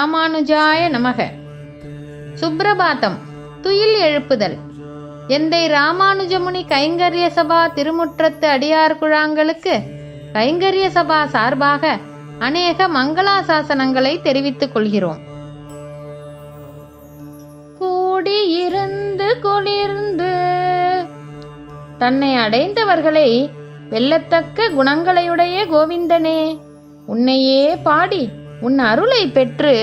ராமானுஜாய நமக. சுப்பிரபாதம் துயில் எழுப்புதல். எந்தை ராமானுஜமுனி கைங்கரிய சபா திருமுற்றத்து அடியார் குழாங்களுக்கு கைங்கரிய சபா சார்பாக அநேக மங்களாசாசனங்களை தெரிவித்துக் கொள்கிறோம். கூடியிருந்து குளிர்ந்து தன்னை அடைந்தவர்களை வெல்லத்தக்க குணங்களையுடைய கோவிந்தனே உன்னையே பாடி உன் அருளை பெற்று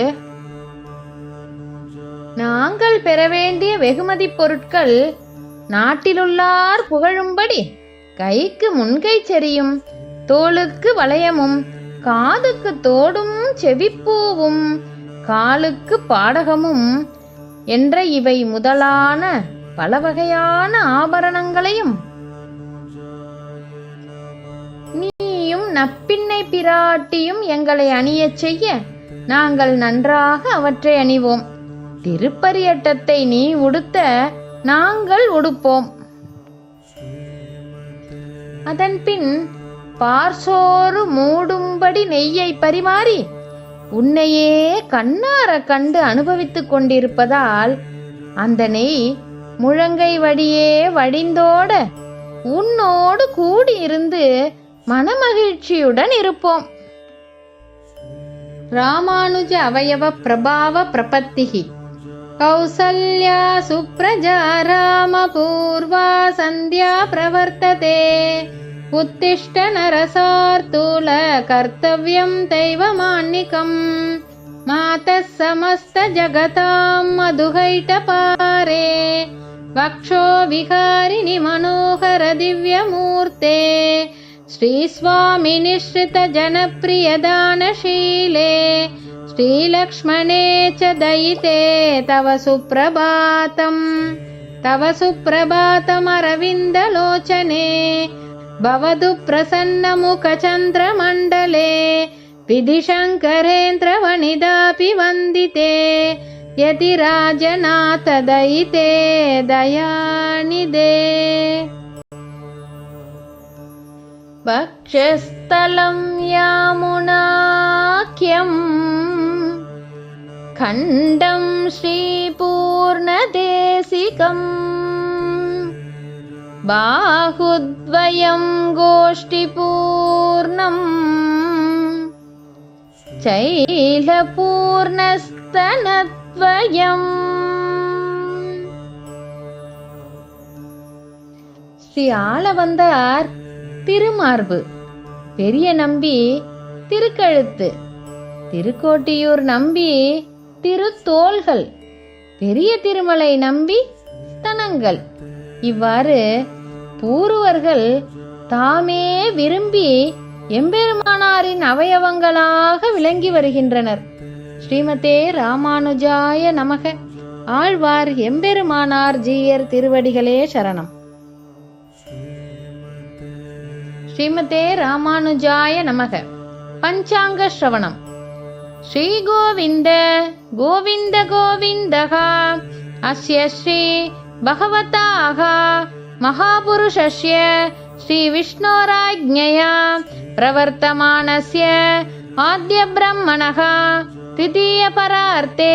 நாங்கள் பெற வேண்டிய வெகுமதி பொருட்கள் நாட்டிலுள்ளார் புகழும்படி கைக்கு முன்கை செறியும் தோளுக்கு வளையமும் காதுக்கு தோடும் செவிப்பூவும் காலுக்கு பாடகமும் என்ற இவை முதலான பல வகையான ஆபரணங்களையும் நீயும் நப்பின்னை பிராட்டியும் எங்களை அணியச் செய்ய நாங்கள் நன்றாக அவற்றை அணிவோம். திருப்பரியட்டத்தை நீ உடுத்த நாங்கள் உடுப்போம். அதன்பின் பார்சோறு மூடும்படி நெய்யை பரிமாறி உன்னையே கண்ணார கண்டு அனுபவித்துக் கொண்டிருப்பதால் அந்த நெய் முழங்கை வடியே வடிந்தோட உன்னோடு கூடியிருந்து மனமகிழ்ச்சியுடன் இருப்போம் ராமானுஜ அவயவ பிரபாவ பிரபத்திகி கௌசல்யா சுப்ரஜா ராமபூர்வா சந்தியா பிரவர்த்ததே உத்திஷ்ட நரசார்த்தூல கர்த்தவ்யம் தெய்வமான்னிகம் मातः समस्तजगतां मधुहैटपारे वक्षो विहारिणि मनोहरदिव्यमूर्ते श्रीस्वामिनिश्रितजनप्रियदानशीले श्रीलक्ष्मणे च दयिते तव सुप्रभातम्। तव सुप्रभातमरविन्दलोचने भवतु प्रसन्नमुखचन्द्रमण्डले विधिशङ्करेन्द्रवनिदापि वन्दिते यदि राजनाथदयिते दयानिदे वक्षस्थलं यामुनाख्यम् खण्डं श्रीपूर्णदेशिकम् बाहुद्वयं गोष्ठिपूर्णम् சைலபூர்ணஸ்தனத்வயம் ஸ்ரீ ஆளவந்தார் திருமார்பு. பெரிய நம்பி திருக்கழுத்து. திருக்கோட்டியூர் நம்பி திருத்தோள்கள். பெரிய திருமலை நம்பி தனங்கள். இவ்வாறு பூர்வர்கள் தாமே விரும்பி எம்பெருமானாரின் அவயவங்களாக விளங்கி வருகின்றனர். ஸ்ரீமதே ராமானுஜாய நமக. ஆழ்வார் எம்பெருமானார் ஜீயர் திருவடிகளே சரணம். ஸ்ரீமதே ராமானுஜாய நமக பஞ்சாங்க ஸ்ரவணம் ஸ்ரீ கோவிந்த கோவிந்த கோவிந்தகா அஸ்ய ஸ்ரீ பகவதாக மகாபுருஷஸ்ய श्रीविष्णोराज्ञया प्रवर्तमानस्य आद्यब्रह्मणः तृतीयपरार्ते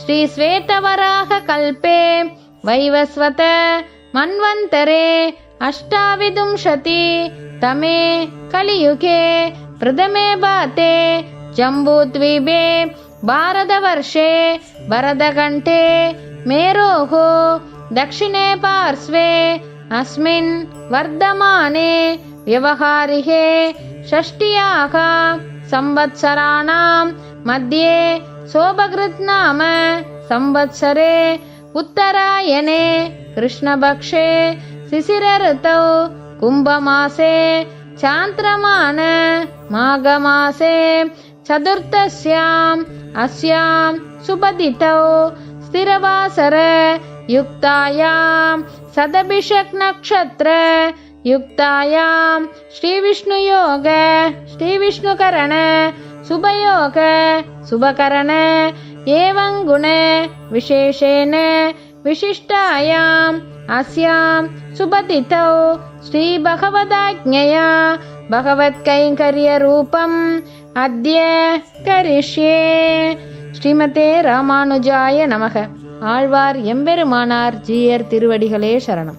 श्रीश्वेतवराहकल्पे वैवस्वत मन्वन्तरे अष्टाविंशति तमे कलियुगे प्रथमे बाते जम्बूद्वीपे भारतवर्षे भरतकण्ठे मेरोः दक्षिणे पार्श्वे अस्मिन् वर्धमाने व्यवहारिके षष्ट्याः संवत्सराणां मध्ये सोभकृत् नाम संवत्सरे उत्तरायणे कृष्णपक्षे शिशिरऋतौ कुम्भमासे चान्द्रमान माघमासे चतुर्थस्याम् अस्यां सुपतितौ स्थिरवासर युक्तायां सदभिषक् नक्षत्र युक्तायां श्रीविष्णुयोग श्रीविष्णुकरण शुभयोग शुभकरण एवं गुण विशेषेण विशिष्टायाम् अस्यां सुपतितौ श्रीभगवदाज्ञया भगवत्कैङ्कर्यरूपम् अद्य करिष्ये ஸ்ரீமதே ராமானுஜாய நமக ஆழ்வார் எம்பெருமானார் ஜீயர் திருவடிகளே சரணம்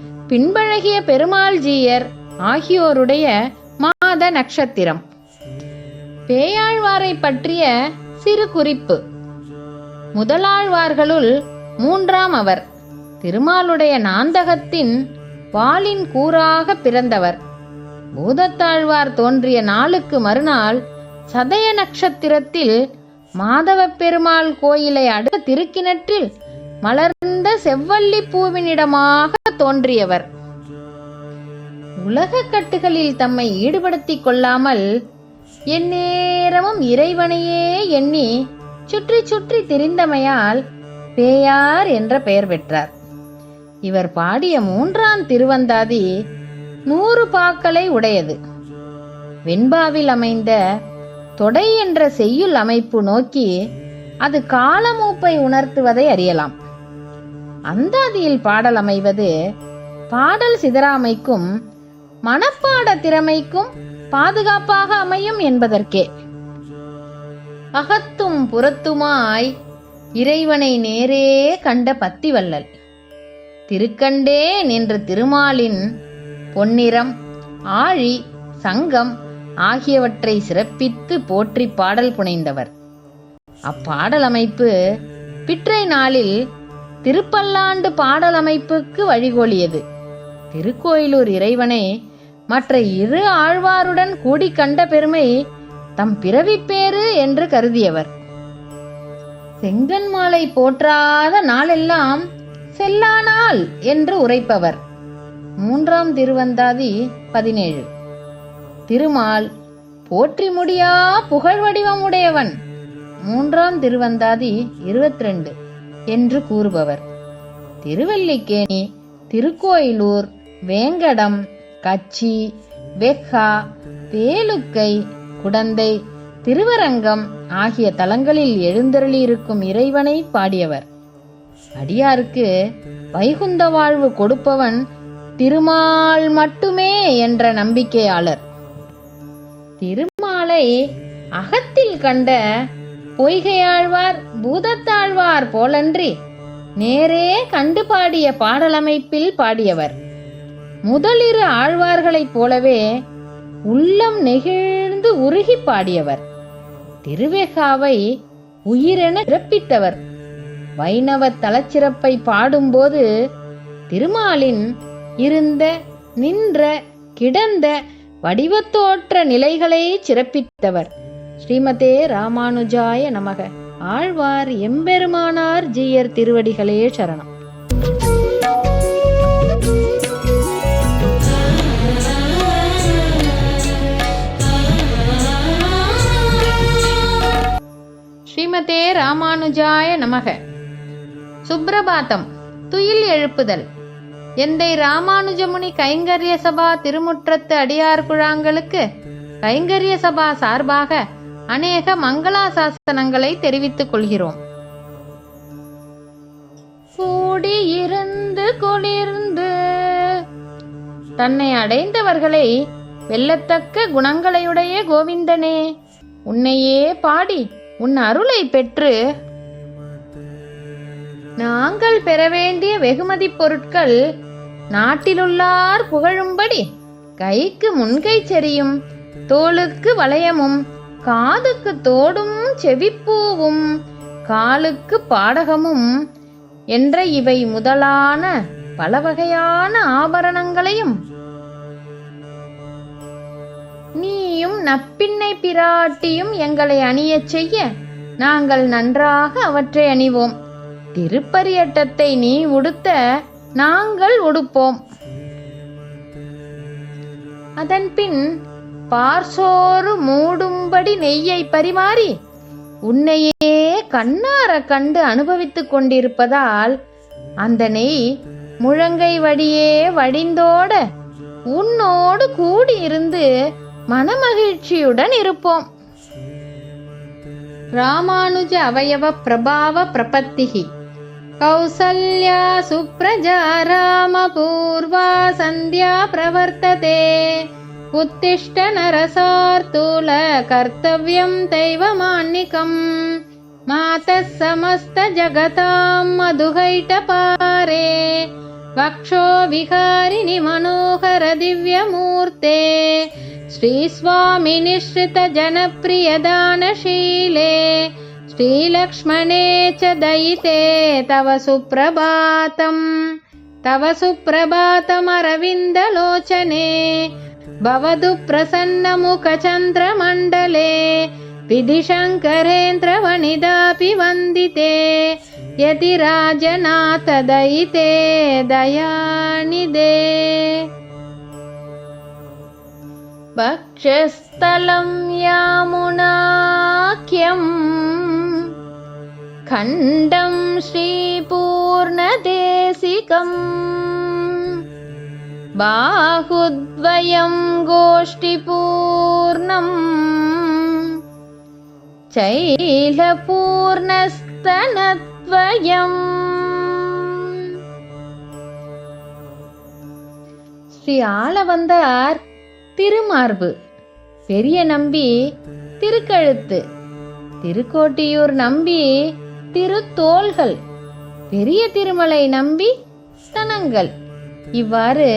பின்பழகிய பெருமாள்ஜீயர் ஆகியோருடைய மாத நட்சத்திரம். பேயாழ்வாரை பற்றிய சிறு குறிப்பு. முதலாழ்வார்களுள் மூன்றாம் அவர். திருமாலுடைய நாந்தகத்தின் வாளின் கூறாக பிறந்தவர். பூதத்தாழ்வார் தோன்றிய நாளுக்கு மறுநாள் சதய நட்சத்திரத்தில் மாதவ பெருமாள் கோயிலை அடுத்த திருக்கிணற்றில் மலர்ந்த செவ்வல்லி பூவினிடமாக தோன்றியவர். உலக கட்டுகளில் தம்மை ஈடுபடுத்திக் கொள்ளாமல் எந்நேரமும் இறைவனையே எண்ணி சுற்றி சுற்றி திரிந்தமையால் பேயார் என்ற பெயர் பெற்றார். இவர் பாடிய மூன்றாம் திருவந்தாதி நூறு பாக்களை உடையது. வெண்பாவில் அமைந்த தொடை என்ற செய்யுள் அமைப்பு நோக்கி அது காலமூப்பை உணர்த்துவதை அறியலாம். அந்தாதியில் பாடல் அமைவது பாடல் சிதறாமைக்கும் மனப்பாட திறமைக்கும் பாதுகாப்பாக அமையும் என்பதற்கே. அகத்தும் புறத்துமாய் இறைவனை நேரே கண்ட பத்திவள்ளல். திருக்கண்டே நின்ற திருமாலின் பொன்னிறம் ஆழி சங்கம் ஆகியவற்றை சிறப்பித்து போற்றி பாடல் புனைந்தவர். அப்பாடல் அமைப்பு பிற்றை நாளில் திருப்பல்லாண்டு பாடலமைப்புக்கு வழிகோலியது. திருக்கோயிலூர் இறைவனே மற்ற இரு ஆழ்வாருடன் கூடி கண்ட பெருமை தம் பிறவிப்பேறு என்று கருதியவர். செங்கன்மாலை போற்றாத நாளெல்லாம் செல்லானால் என்று உரைப்பவர். மூன்றாம் திருவந்தாதி பதினேழு. திருமால் போற்றி முடியா புகழ் வடிவமுடையவன் மூன்றாம் திருவந்தாதி இருபத்தி ரெண்டு என்று கூறுபவர். திருவல்லிக்கேணி திருக்கோயிலூர் வேங்கடம் கச்சி வெஹா வேலுக்கை குடந்தை திருவரங்கம் ஆகிய தலங்களில் எழுந்தருளியிருக்கும் இறைவனை பாடியவர். அடியாருக்கு வைகுந்த வாழ்வு கொடுப்பவன் திருமால் மட்டுமே என்ற நம்பிக்கையாளர். திருமாலை அகத்தில் கண்ட பொய்கையாழ்வார் பூதத்தாழ்வார் போலன்றி நேரே கண்டு பாடிய பாடலமைப்பில் பாடியவர். முதலிரு ஆழ்வார்களைப் போலவே உள்ளம் நெகிழ்ந்து உருகி பாடியவர். திருவேகாவை உயிரென சிறப்பித்தவர். வைணவ தலச்சிறப்பை பாடும்போது திருமாலின் இருந்த நின்ற கிடந்த வடிவத்தோற்ற நிலைகளை சிறப்பித்தவர். ஸ்ரீமதே ராமானுஜாய நமக. ஆழ்வார் எம்பெருமானார் ஜீயர் திருவடிகளே சரணம். ஸ்ரீமதே ராமானுஜாய நமக. சுப்பிரபாத்தம் துயில் எழுப்புதல். எந்தை ராமானுஜமுனி கைங்கரிய சபா திருமுற்றத்து அடியார் குழாங்களுக்கு கைங்கரிய சபா சார்பாக அநேக மங்களாசாசனங்களை தெரிவித்துக் கொள்கிறோம். கூடியிருந்து குளிர்ந்து தன்னை அடைந்தவர்களை வெல்லத்தக்க குணங்களையுடைய கோவிந்தனே உன்னையே பாடி உன் அருளை பெற்று நாங்கள் பெற வேண்டிய வெகுமதி பொருட்கள் நாட்டிலுள்ளார் புகழும்படி கைக்கு முன்கை செறியும் தோளுக்கு வளையமும் காதுக்கு தோடும் செவிப்பூவும் காலுக்கு பாடகமும் என்ற இவை முதலான பல வகையான ஆபரணங்களையும். நீயும் நப்பின்னை பிராட்டியும் எங்களை அணியச் செய்ய நாங்கள் நன்றாக அவற்றை அணிவோம். திருப்பரியட்டத்தை நீ உடுத்த நாங்கள் உடுப்போம். அதன்பின் பார்சோறு மூடும்படி நெய்யை பரிமாறி உன்னையே கண்ணார கண்டு அனுபவித்துக் கொண்டிருப்பதால் அந்த நெய் முழங்கை வடியே வடிந்தோட உன்னோடு கூடியிருந்து மனமகிழ்ச்சியுடன் இருப்போம். ராமானுஜ அவயவ பிரபாவ பிரபத்திகி. கௌசல்யா சுப்ரஜா ராமபூர்வா சந்தியா பிரவர்த்ததே. उत्तिष्ठ नरसार्तूल कर्तव्यं दैवमान्निकम्। मातः समस्तजगतां मधुहैटपारे। वक्षो विहारिणि मनोहर दिव्यमूर्ते। श्रीस्वामिनिश्रितजनप्रियदानशीले श्रीलक्ष्मणे च दयिते तव सुप्रभातम्। तव सुप्रभातमरविन्दलोचने भवतु प्रसन्नमुखचन्द्रमण्डले विधिशङ्करेन्द्रवनिदापि वन्दिते यति राजनाथदयिते दयानिदे। वक्षस्थलं यामुनाख्यम् खण्डं श्रीपूर्णदेशिकम् बाहुद्वयं गोष्ठिपूर्णम् चैलपूर्णस्तनद्वयम् ஸ்ரீ ஆளவந்தார் திருமார்பு பெரிய நம்பி திருக்கழுத்து திருக்கோட்டியூர் நம்பி திருத்தோள்கள் பெரிய திருமலை நம்பி ஸ்தனங்கள் இவ்வாறு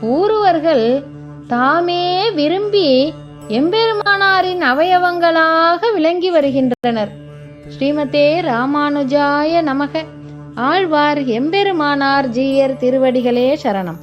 பூர்வர்கள் தாமே விரும்பி எம்பெருமானாரின் அவயவங்களாக விளங்கி வருகின்றனர். ஸ்ரீமதே ராமானுஜாய நமக. ஆழ்வார் எம்பெருமானார் ஜீயர் திருவடிகளே சரணம்.